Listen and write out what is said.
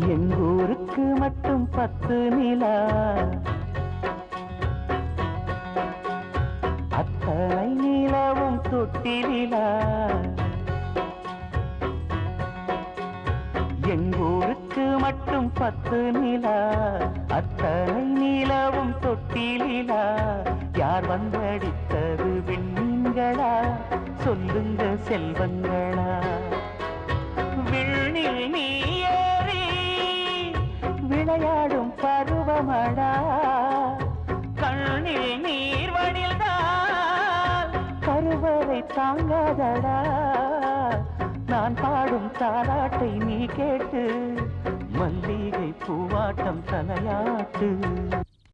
எங்கூருக்கு மட்டும் பத்து நிலா. அத்தனை நிலவும் தொட்டிலா எங்கூருக்கு மட்டும் பத்து நிலா. அத்தனை நிலவும் தொட்டிலா யார் வந்தடித்தது விண்மீன்களா? சொல்லுங்க செல்வங்களா. பருவமடா கண்ணில் நீர் வடில்தான் கருவறை தாங்காதடா. நான் பாடும் தாலாட்டை நீ கேட்டு மல்லிகை பூவாட்டம் தலையாட்டு